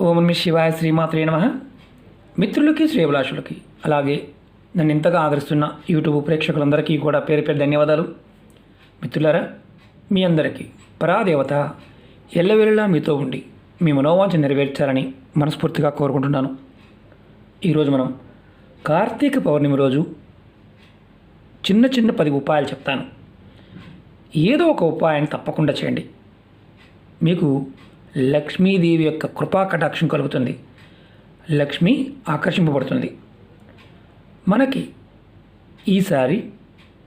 ఓం నమ శివాయ శ్రీమాత్రే నమ. మిత్రులకి శ్రేభిలాషులకి అలాగే నన్ను ఇంతగా ఆదరిస్తున్న యూట్యూబ్ ప్రేక్షకులందరికీ కూడా పేరు పేరు ధన్యవాదాలు. మిత్రులారా మీ అందరికీ పరాదేవత ఎల్లవేళలా మీతో ఉండి మీ మనోవాంఛ నెరవేర్చాలని మనస్ఫూర్తిగా కోరుకుంటున్నాను. ఈరోజు మనం కార్తీక పౌర్ణమి రోజు చిన్న చిన్న పది ఉపాయాలు చెప్తాను. ఏదో ఒక ఉపాయాన్ని తప్పకుండా చేయండి. మీకు లక్ష్మీదేవి యొక్క కృపా కటాక్షం కలుగుతుంది. లక్ష్మి ఆకర్షింపబడుతుంది. మనకి ఈసారి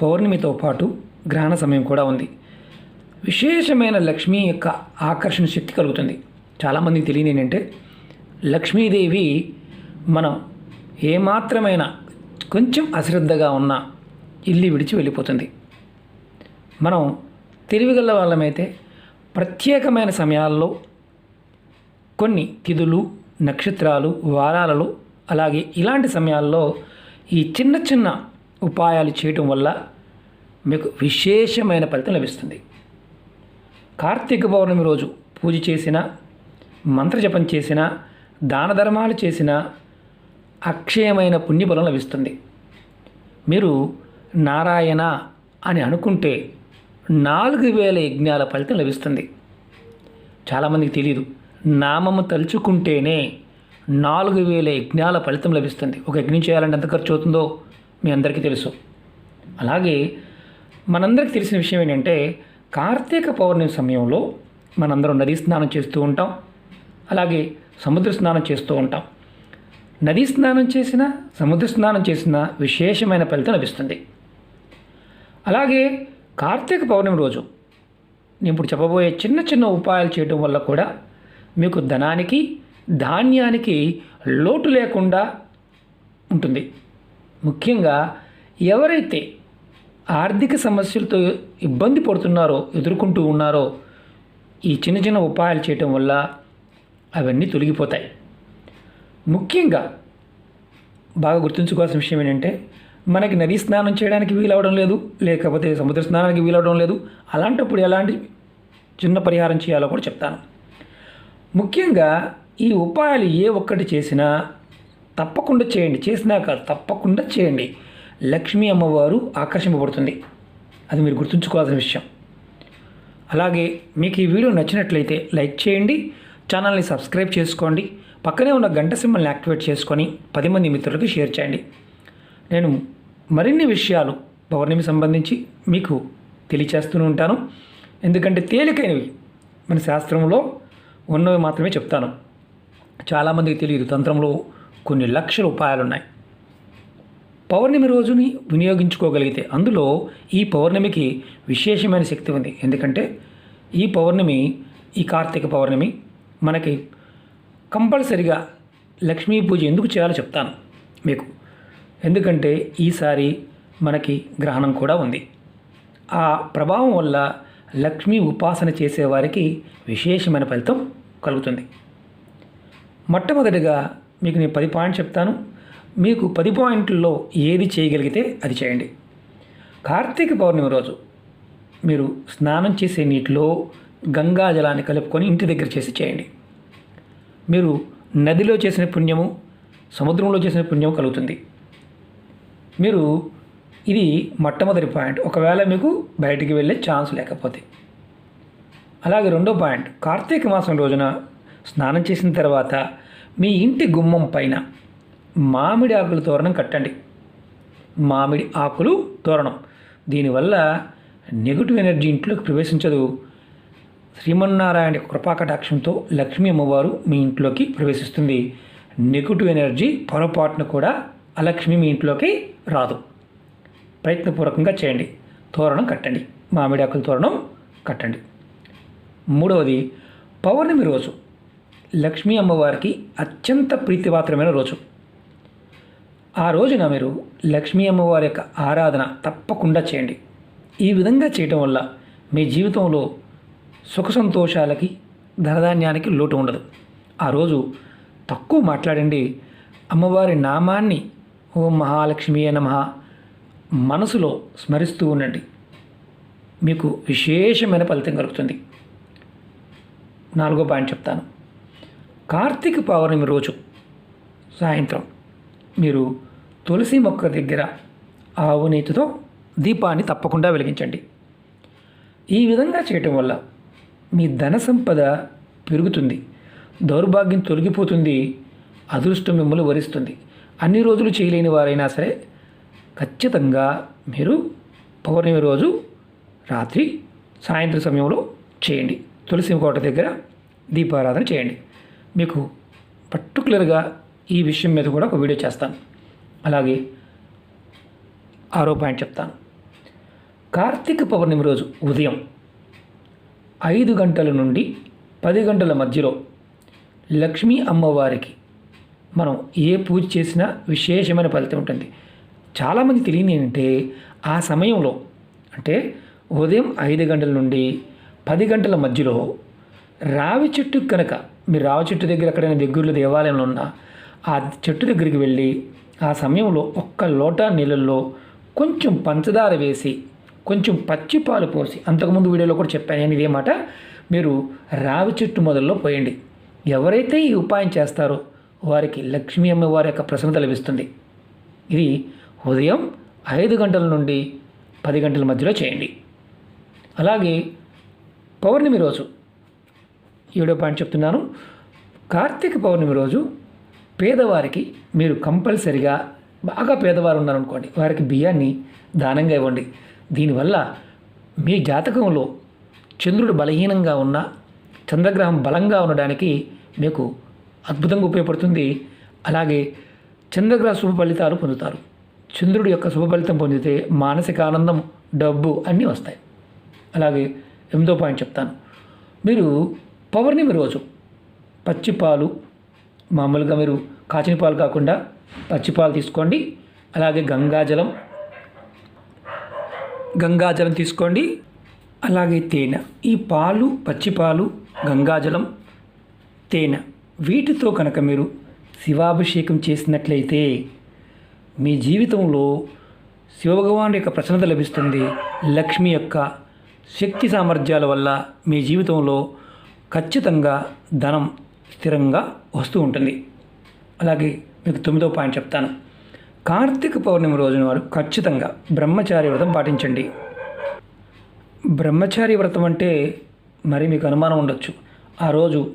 పౌర్ణమితో పాటు గ్రహణ సమయం కూడా ఉంది. విశేషమైన లక్ష్మి యొక్క ఆకర్షణ శక్తి కలుగుతుంది. చాలామందికి తెలియని ఏంటంటే లక్ష్మీదేవి మనం ఏమాత్రమైన కొంచెం అశ్రద్ధగా ఉన్న ఇల్లు విడిచి వెళ్ళిపోతుంది. మనం తెలివిగల వాళ్ళమైతే ప్రత్యేకమైన సమయాల్లో కొన్ని తిథులు నక్షత్రాలు వారాలలో అలాగే ఇలాంటి సమయాల్లో ఈ చిన్న చిన్న ఉపాయాలు చేయటం వల్ల మీకు విశేషమైన ఫలితం లభిస్తుంది. కార్తీక పౌర్ణమి రోజు పూజ చేసిన మంత్రజపం చేసిన దాన ధర్మాలు చేసిన అక్షయమైన పుణ్యఫలం లభిస్తుంది. మీరు నారాయణ అని అనుకుంటే నాలుగు వేల యజ్ఞాల ఫలితం లభిస్తుంది. చాలామందికి తెలియదు నామము తలుచుకుంటేనే నాలుగు వేల యజ్ఞాల ఫలితం లభిస్తుంది. ఒక యజ్ఞం చేయాలంటే ఎంత ఖర్చు అవుతుందో మీ అందరికీ తెలుసు. అలాగే మనందరికీ తెలిసిన విషయం ఏంటంటే కార్తీక పౌర్ణమి సమయంలో మనందరం నదీ స్నానం చేస్తూ ఉంటాం. అలాగే సముద్ర స్నానం చేస్తూ ఉంటాం. నదీ స్నానం చేసిన సముద్ర స్నానం చేసిన విశేషమైన ఫలితం లభిస్తుంది. అలాగే కార్తీక పౌర్ణమి రోజు నేను ఇప్పుడు చెప్పబోయే చిన్న చిన్న ఉపాయాలు చేయడం వల్ల కూడా మీకు ధనానికి ధాన్యానికి లోటు లేకుండా ఉంటుంది. ముఖ్యంగా ఎవరైతే ఆర్థిక సమస్యలతో ఇబ్బంది పడుతున్నారో ఎదుర్కొంటూ ఉన్నారో ఈ చిన్న చిన్న ఉపాయాలు చేయటం వల్ల అవన్నీ తొలగిపోతాయి. ముఖ్యంగా బాగా గుర్తుంచుకోవాల్సిన విషయం ఏంటంటే మనకి నది స్నానం చేయడానికి వీలవడం లేదు లేకపోతే సముద్ర స్నానానికి వీలవడం లేదు. అలాంటప్పుడు ఎలాంటి చిన్న పరిహారం చేయాలో కూడా చెప్తాను. ముఖ్యంగా ఈ ఉపాయాలు ఏ ఒక్కటి చేసినా తప్పకుండా చేయండి. చేసినా కాదు తప్పకుండా చేయండి. లక్ష్మీ అమ్మవారు ఆకర్షింపబడుతుంది. అది మీరు గుర్తుంచుకోవాల్సిన విషయం. అలాగే మీకు ఈ వీడియో నచ్చినట్లయితే లైక్ చేయండి ఛానల్ని సబ్స్క్రైబ్ చేసుకోండి పక్కనే ఉన్న గంట సింబల్ని యాక్టివేట్ చేసుకొని పది మంది మిత్రులకు షేర్ చేయండి. నేను మరిన్ని విషయాలు పౌర్ణమి సంబంధించి మీకు తెలియచేస్తూనే ఉంటాను. ఎందుకంటే తేలికైనవి మన శాస్త్రంలో ఉన్నవి మాత్రమే చెప్తాను. చాలామందికి తెలియదు తంత్రంలో కొన్ని లక్షల ఉపాయాలు ఉన్నాయి పౌర్ణమి రోజుని వినియోగించుకోగలిగితే అందులో ఈ పౌర్ణమికి విశేషమైన శక్తి ఉంది. ఎందుకంటే ఈ పౌర్ణమి ఈ కార్తీక పౌర్ణమి మనకి కంపల్సరిగా లక్ష్మీ పూజ ఎందుకు చేయాలో చెప్తాను మీకు. ఎందుకంటే ఈసారి మనకి గ్రహణం కూడా ఉంది. ఆ ప్రభావం వల్ల లక్ష్మీ ఉపాసన చేసేవారికి విశేషమైన ఫలితం కలుగుతుంది. మొట్టమొదటిగా మీకు నేను పది పాయింట్ చెప్తాను. మీకు పది పాయింట్లలో ఏది చేయగలిగితే అది చేయండి. కార్తీక పౌర్ణమి రోజు మీరు స్నానం చేసే నీటిలో గంగా జలాన్ని కలుపుకొని ఇంటి దగ్గర చేసి చేయండి. మీరు నదిలో చేసిన పుణ్యము సముద్రంలో చేసిన పుణ్యం కలుగుతుంది. మీరు ఇది మొట్టమొదటి పాయింట్. ఒకవేళ మీకు బయటికి వెళ్ళే ఛాన్స్ లేకపోతే. అలాగే రెండో పాయింట్. కార్తీక మాసం రోజున స్నానం చేసిన తర్వాత మీ ఇంటి గుమ్మం పైన మామిడి ఆకుల తోరణం కట్టండి. మామిడి ఆకులు తోరణం. దీనివల్ల నెగిటివ్ ఎనర్జీ ఇంట్లోకి ప్రవేశించదు. శ్రీమన్నారాయణ కృపాకటాక్షంతో లక్ష్మీ అమ్మవారు మీ ఇంట్లోకి ప్రవేశిస్తుంది. నెగిటివ్ ఎనర్జీ పొరపాటున కూడా అలక్ష్మి మీ ఇంట్లోకి రాదు. ప్రయత్నపూర్వకంగా చేయండి. తోరణం కట్టండి. మామిడి ఆకుల తోరణం కట్టండి. మూడవది పౌర్ణమి రోజు. లక్ష్మీ అమ్మవారికి అత్యంత ప్రీతిపాత్రమైన రోజు. ఆ రోజున మీరు లక్ష్మీ అమ్మవారి యొక్క ఆరాధన తప్పకుండా చేయండి. ఈ విధంగా చేయటం వల్ల మీ జీవితంలో సుఖ సంతోషాలకి ధనధాన్యానికి లోటు ఉండదు. ఆ రోజు తక్కువ మాట్లాడండి. అమ్మవారి నామాన్ని ఓం మహాలక్ష్మి నమ మనసులో స్మరిస్తూ ఉండండి. మీకు విశేషమైన ఫలితం కలుగుతుంది. నాలుగో పాయింట్ చెప్తాను. కార్తీక పౌర్ణమి రోజు సాయంత్రం మీరు తులసి మొక్క దగ్గర ఆవు నీతితో దీపాన్ని తప్పకుండా వెలిగించండి. ఈ విధంగా చేయటం వల్ల మీ ధన సంపద పెరుగుతుంది. దౌర్భాగ్యం తొలగిపోతుంది. అదృష్టం మిమ్మల్ని వరిస్తుంది. అన్ని రోజులు చేయలేని వారైనా సరే ఖచ్చితంగా మీరు పౌర్ణమి రోజు రాత్రి సాయంత్రం సమయంలో చేయండి. తులసి కోట దగ్గర దీపారాధన చేయండి. మీకు పర్టికులర్గా ఈ విషయం మీద కూడా ఒక వీడియో చేస్తాను. అలాగే ఆరో పాయింట్ చెప్తాను. కార్తీక పౌర్ణమి రోజు ఉదయం ఐదు గంటల నుండి పది గంటల మధ్యలో లక్ష్మీ అమ్మవారికి మనం ఏ పూజ చేసినా విశేషమైన ఫలితం ఉంటుంది. చాలామంది తెలియని ఏంటంటే ఆ సమయంలో అంటే ఉదయం ఐదు గంటల నుండి పది గంటల మధ్యలో రావి చెట్టు కనుక మీరు రావి చెట్టు దగ్గర ఎక్కడైనా దగ్గరలో దేవాలయంలో ఉన్న ఆ చెట్టు దగ్గరికి వెళ్ళి ఆ సమయంలో ఒక్క లోటా నీళ్ళల్లో కొంచెం పంచదార వేసి కొంచెం పచ్చి పాలు పోసి అంతకుముందు వీడియోలో కూడా చెప్పాను నేను ఇదే మాట మీరు రావి చెట్టు మొదల్లో పోయండి. ఎవరైతే ఈ ఉపాయం చేస్తారో వారికి లక్ష్మీ అమ్మవారి యొక్క ప్రసన్నత లభిస్తుంది. ఇది ఉదయం ఐదు గంటల నుండి పది గంటల మధ్యలో చేయండి. అలాగే పౌర్ణమి రోజు ఏడో పాయింట్ చెప్తున్నాను. కార్తీక పౌర్ణమి రోజు పేదవారికి మీరు కంపల్సరిగా బాగా పేదవారు ఉన్నారనుకోండి వారికి బియ్యాన్ని దానంగా ఇవ్వండి. దీనివల్ల మీ జాతకంలో చంద్రుడు బలహీనంగా ఉన్న చంద్రగ్రహం బలంగా ఉండడానికి మీకు అద్భుతంగా ఉపయోగపడుతుంది. అలాగే చంద్రగ్రహ శుభ ఫలితాలు పొందుతారు. చంద్రుడి యొక్క శుభఫలితం పొందితే మానసిక ఆనందం డబ్బు అన్నీ వస్తాయి. అలాగే ఎనిమిదో పాయింట్ చెప్తాను. మీరు పౌర్ణమి రోజు పచ్చిపాలు మామూలుగా మీరు కాచిన పాలు కాకుండా పచ్చిపాలు తీసుకోండి అలాగే గంగాజలం గంగాజలం తీసుకోండి అలాగే తేనె. ఈ పాలు పచ్చిపాలు గంగాజలం తేనె వీటితో కనుక మీరు శివాభిషేకం చేసినట్లయితే మీ జీవితంలో శివభగవాను యొక్క ప్రసన్నత లభిస్తుంది. లక్ష్మి యొక్క శక్తి సామర్థ్యాల వల్ల మీ జీవితంలో ఖచ్చితంగా ధనం స్థిరంగా వస్తూ ఉంటుంది. అలాగే మీకు తొమ్మిదో పాయింట్ చెప్తాను. కార్తీక పౌర్ణమి రోజున వారు ఖచ్చితంగా బ్రహ్మచారి వ్రతం పాటించండి. బ్రహ్మచారి వ్రతం అంటే మరి మీకు అనుమానం ఉండొచ్చు. ఆ రోజు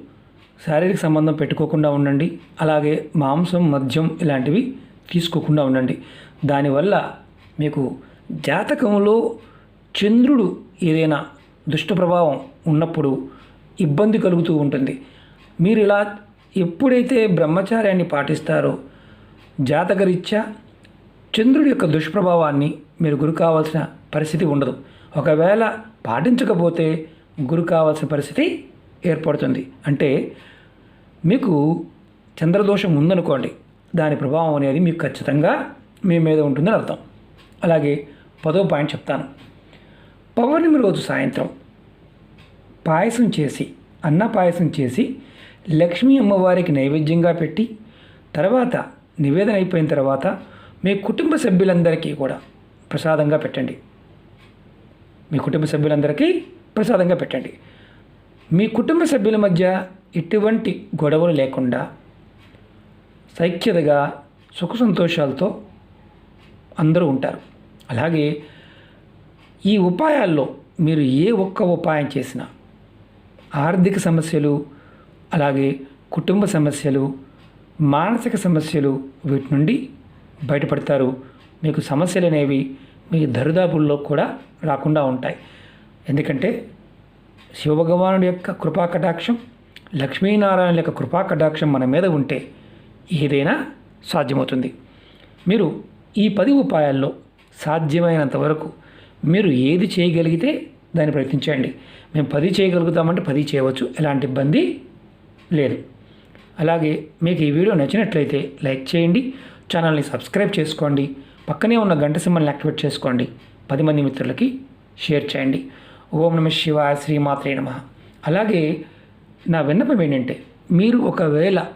శారీరక సంబంధం పెట్టుకోకుండా ఉండండి. అలాగే మాంసం మద్యం ఇలాంటివి తీసుకోకుండా ఉండండి. దానివల్ల మీకు జాతకంలో చంద్రుడు ఏదైనా దుష్ట ప్రభావం ఉన్నప్పుడు ఇబ్బంది కలుగుతూ ఉంటుంది. మీరు ఇలా ఎప్పుడైతే బ్రహ్మచార్యాన్ని పాటిస్తారో జాతకరీత్యా చంద్రుడి యొక్క దుష్ప్రభావాన్ని మీరు గురి కావాల్సిన పరిస్థితి ఉండదు. ఒకవేళ పాటించకపోతే గురి కావాల్సిన పరిస్థితి ఏర్పడుతుంది. అంటే మీకు చంద్రదోషం ఉందనుకోండి. దాని ప్రభావం అనేది మీకు ఖచ్చితంగా మీ మీద ఉంటుందని అర్థం. అలాగే పదో పాయింట్ చెప్తాను. పౌర్ణమి రోజు సాయంత్రం పాయసం చేసి అన్న పాయసం చేసి లక్ష్మీ అమ్మవారికి నైవేద్యంగా పెట్టి తర్వాత నివేదన అయిపోయిన తర్వాత మీ కుటుంబ సభ్యులందరికీ కూడా ప్రసాదంగా పెట్టండి. మీ కుటుంబ సభ్యులందరికీ ప్రసాదంగా పెట్టండి. మీ కుటుంబ సభ్యుల మధ్య ఎటువంటి గొడవలు లేకుండా సైక్యతగా సుఖ సంతోషాలతో అందరూ ఉంటారు. అలాగే ఈ ఉపాయాల్లో మీరు ఏ ఒక్క ఉపాయం చేసినా ఆర్థిక సమస్యలు అలాగే కుటుంబ సమస్యలు మానసిక సమస్యలు వీటి నుండి బయటపడతారు. మీకు సమస్యలు అనేవి మీ దరిదాపుల్లో కూడా రాకుండా ఉంటాయి. ఎందుకంటే శివభగవానుడి యొక్క కృపా కటాక్షం లక్ష్మీనారాయణ యొక్క కృపా కటాక్షం మన మీద ఉంటే ఏదైనా సాధ్యమవుతుంది. మీరు ఈ పది ఉపాయాల్లో సాధ్యమైనంత వరకు మీరు ఏది చేయగలిగితే దాన్ని ప్రయత్నించండి. మేము పది చేయగలుగుతామంటే పది చేయవచ్చు. ఎలాంటి ఇబ్బంది లేదు. అలాగే మీకు ఈ వీడియో నచ్చినట్లయితే లైక్ చేయండి. ఛానల్ని సబ్స్క్రైబ్ చేసుకోండి. పక్కనే ఉన్న గంట సింబల్ని యాక్టివేట్ చేసుకోండి. పది మంది మిత్రులకి షేర్ చేయండి. ఓం నమ శివ శ్రీమాత్రే నమ. అలాగే నా విన్నపం ఏంటంటే మీరు ఒకవేళ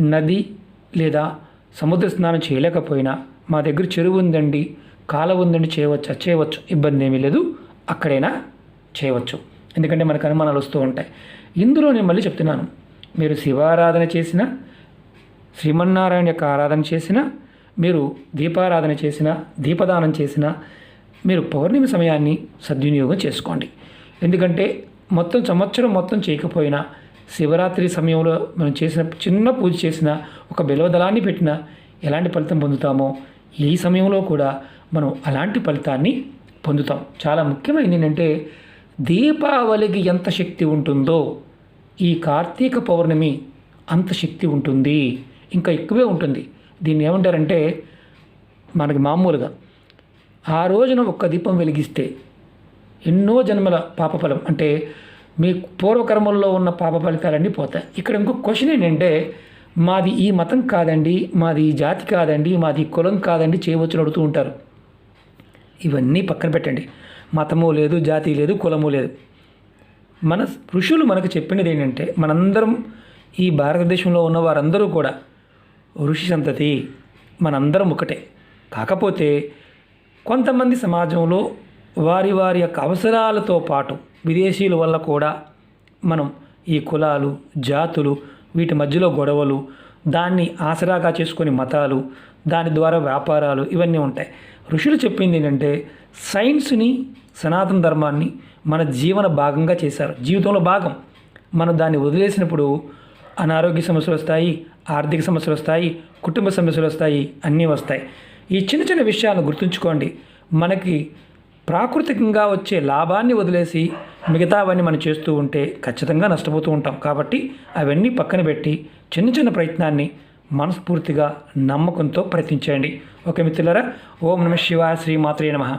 నది లేదా సముద్ర స్నానం చేయలేకపోయినా మా దగ్గర చెరువు ఉందండి కాలం ఉందండి చేయవచ్చా చేయవచ్చు ఇబ్బంది ఏమీ లేదు అక్కడైనా చేయవచ్చు. ఎందుకంటే మనకు అనుమానాలు వస్తూ ఉంటాయి. ఇందులో నేను మళ్ళీ చెప్తున్నాను. మీరు శివారాధన చేసిన శ్రీమన్నారాయణ యొక్క ఆరాధన చేసిన మీరు దీపారాధన చేసిన దీపదానం చేసిన మీరు పౌర్ణమి సమయాన్ని సద్వినియోగం చేసుకోండి. ఎందుకంటే మొత్తం సంవత్సరం మొత్తం చేయకపోయినా శివరాత్రి సమయంలో మనం చేసిన చిన్న పూజ చేసిన ఒక బెలవదలాన్ని పెట్టిన ఎలాంటి ఫలితం పొందుతామో ఈ సమయంలో కూడా మనం అలాంటి ఫలితాన్ని పొందుతాం. చాలా ముఖ్యమైనది ఏంటంటే దీపావళికి ఎంత శక్తి ఉంటుందో ఈ కార్తీక పౌర్ణమి అంత శక్తి ఉంటుంది ఇంకా ఎక్కువే ఉంటుంది. దీన్ని ఏమంటారంటే మనకి మామూలుగా ఆ రోజున ఒక్క దీపం వెలిగిస్తే ఎన్నో జన్మల పాపఫలం అంటే మీ పూర్వకర్మల్లో ఉన్న పాప ఫలితాలన్నీ పోతాయి. ఇక్కడ ఇంకో క్వశ్చన్ ఏంటంటే మాది ఈ మతం కాదండి మాది ఈ జాతి కాదండి మాది ఈ కులం కాదండి చేయవచ్చు అడుగుతూ ఉంటారు. ఇవన్నీ పక్కన పెట్టండి. మతము లేదు జాతి లేదు కులము లేదు. మన ఋషులు మనకు చెప్పినది ఏంటంటే మనందరం ఈ భారతదేశంలో ఉన్న వారందరూ కూడా ఋషి సంతతి మనందరం ఒకటే. కాకపోతే కొంతమంది సమాజంలో వారి వారి యొక్క అవసరాలతో పాటు విదేశీయుల వల్ల కూడా మనం ఈ కులాలు జాతులు వీటి మధ్యలో గొడవలు దాన్ని ఆసరాగా చేసుకుని మతాలు దాని ద్వారా వ్యాపారాలు ఇవన్నీ ఉంటాయి. ఋషులు చెప్పింది ఏంటంటే సైన్స్ని సనాతన ధర్మాన్ని మన జీవన భాగంగా చేశారు. జీవితంలో భాగం. మనం దాన్ని వదిలేసినప్పుడు అనారోగ్య సమస్యలు వస్తాయి ఆర్థిక సమస్యలు వస్తాయి కుటుంబ సమస్యలు వస్తాయి అన్నీ వస్తాయి. ఈ చిన్న చిన్న విషయాలను గుర్తుంచుకోండి. మనకి ప్రాకృతికంగా వచ్చే లాభాన్ని వదిలేసి మిగతావన్నీ మనం చేస్తూ ఉంటే ఖచ్చితంగా నష్టపోతూ ఉంటాం. కాబట్టి అవన్నీ పక్కన పెట్టి చిన్న చిన్న ప్రయత్నాన్ని మనస్ఫూర్తిగా నమ్మకంతో ప్రయత్నించండి ఓకే మిత్రులారా ఓం నమ శివాయ శ్రీ నమ.